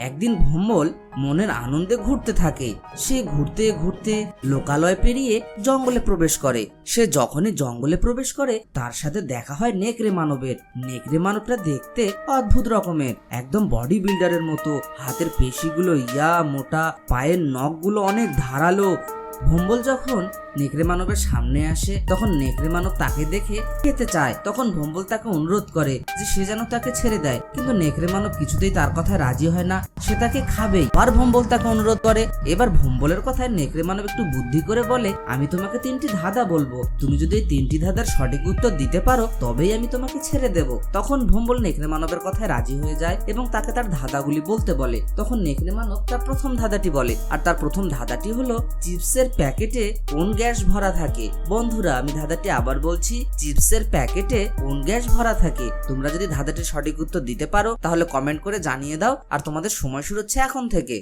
একদিন ভম্বল মনের আনন্দে ঘুরতে থাকে। সে ঘুরতে ঘুরতে লোকালয় পেরিয়ে জঙ্গলে প্রবেশ করে। সে যখনই জঙ্গলে প্রবেশ করে, তার সাথে দেখা হয় নেকড়ে মানবের। নেকড়ে মানবটা দেখতে অদ্ভুত রকমের। একদম বডি বিল্ডারের মতো। হাতের পেশিগুলো ইয়া, মোটা। পায়ের নখগুলো অনেক ধারালো। ভম্বল যখন নেকড়ে মানবের সামনে আসে, তখন নেকড়ে মানব তাকে দেখে খেতে চায়। তখন ভম্বল তাকে অনুরোধ করে যে সে যেন তাকে ছেড়ে দেয়। কিন্তু নেকড়ে মানব কিছুতেই তার কথায় রাজি হয় না। সে তাকে খাবেই। আর ভম্বল তাকে অনুরোধ করে, এবার ভম্বলের কথায় নেকড়ে মানব একটু বুদ্ধি করে বলে, আমি তোমাকে তিনটি ধাঁধা বলব। তুমি যদি এই তিনটি ধাঁধার সঠিক উত্তর দিতে পারো, তবেই আমি তোমাকে ছেড়ে দেব। তখন ভম্বল নেকড়ে মানবের কথায় রাজি হয়ে যায় এবং তাকে তার ধাঁধাগুলি বলতে বলে। তখন নেকড়ে মানব তার প্রথম ধাঁধাটি বলে। আর তার প্রথম ধাঁধাটি হলো চিপসের প্যাকেটে কোন গ্যাস ভরা থাকে? বন্ধুরা, আমি ধাঁধাটি আবার বলছি, চিপসের প্যাকেটে কোন গ্যাস ভরা থাকে? তোমরা যদি ধাঁধাটির সঠিক উত্তর দিতে পারো, তাহলে কমেন্ট করে জানিয়ে দাও, আর তোমাদের সময় শুরু হচ্ছে এখন থেকে।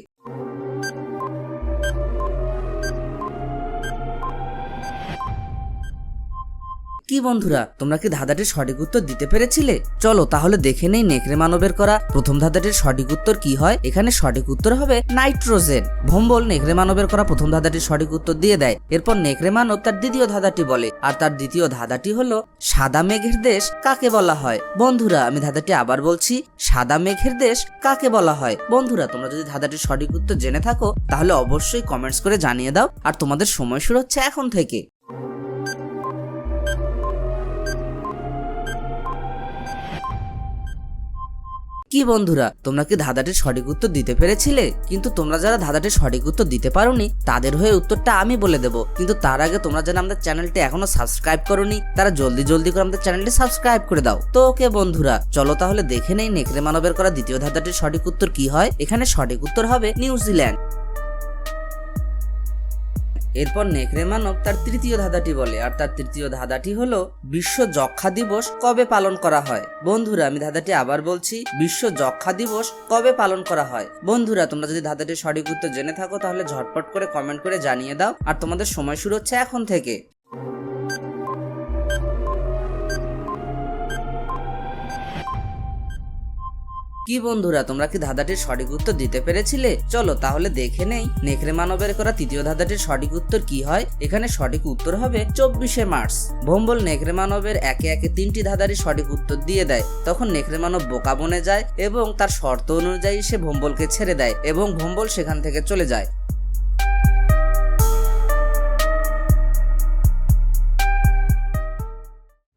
কি বন্ধুরা, তোমরা কি ধাঁধাটির সঠিক উত্তর দিতে পেরেছিলে? চলো তাহলে দেখে নেই নেকড়ে মানবের করা। প্রথম ধাঁধাটির সঠিক উত্তর কি হয়? এখানে সঠিক উত্তর হবে নাইট্রোজেন। ভম্বল নেকড়ে মানবের করা প্রথম ধাঁধাটির সঠিক উত্তর দিয়ে দেয়। এরপর নেকড়ে মানব তার দ্বিতীয় ধাঁধাটি বলে, আর তার দ্বিতীয় ধাঁধাটি হলো সাদা মেঘের দেশ কাকে বলা হয়? বন্ধুরা, আমি ধাঁধাটি আবার বলছি, সাদা মেঘের দেশ কাকে বলা হয়? বন্ধুরা, তোমরা যদি ধাঁধাটির সঠিক উত্তর জেনে থাকো, তাহলে অবশ্যই কমেন্টস করে জানিয়ে দাও, আর তোমাদের সময় শুরু হচ্ছে এখন থেকে। কি বন্ধুরা, তোমরা কি ধাঁধাটির সঠিক উত্তর দিতে পেরেছিলে? কিন্তু তোমরা যারা ধাঁধাটির সঠিক উত্তর দিতে পারোনি, তাদের হয়ে উত্তরটা আমি বলে দেবো। কিন্তু তার আগে তোমরা যারা আমাদের চ্যানেলটি এখনও সাবস্ক্রাইব করোনি, তারা জলদি জলদি করে আমাদের চ্যানেলটি সাবস্ক্রাইব করে দাও। তো ওকে বন্ধুরা, চলো তাহলে দেখে নেই নেকড়ে মানবের করা দ্বিতীয় ধাঁধাটির সঠিক উত্তর কি হয়? এখানে সঠিক উত্তর হবে নিউজিল্যান্ড। এরপর নেকড়ে মানব তার তৃতীয় ধাঁধাটি বলে, আর তার তৃতীয় ধাঁধাটি হলো বিশ্ব যক্ষা দিবস কবে পালন করা হয়? বন্ধুরা, আমি ধাঁধাটি আবার বলছি, বিশ্ব যক্ষা দিবস কবে পালন করা হয়? বন্ধুরা, তোমরা যদি ধাঁধাটির সঠিক উত্তর জেনে থাকো, তাহলে ঝটপট করে কমেন্ট করে জানিয়ে দাও, আর তোমাদের সময় শুরু হচ্ছে এখন থেকে। কি বন্ধুরা, তোমরা কি ধাঁধাটির সঠিক উত্তর দিতে পেরেছিলে? চলো তাহলে দেখে নেই। নেকড়ে মানবের করা তৃতীয় ধাঁধাটির সঠিক উত্তর কি হয়? এখানে সঠিক উত্তর হবে চব্বিশে মার্চ। ভোম্বল নেকড়ে মানবের একে একে তিনটি ধাঁধারই সঠিক উত্তর দিয়ে দেয়। তখন নেকড়ে মানব বোকা বনে যায় এবং তার শর্ত অনুযায়ী সে ভোম্বলকে ছেড়ে দেয় এবং ভোম্বল সেখান থেকে চলে যায়।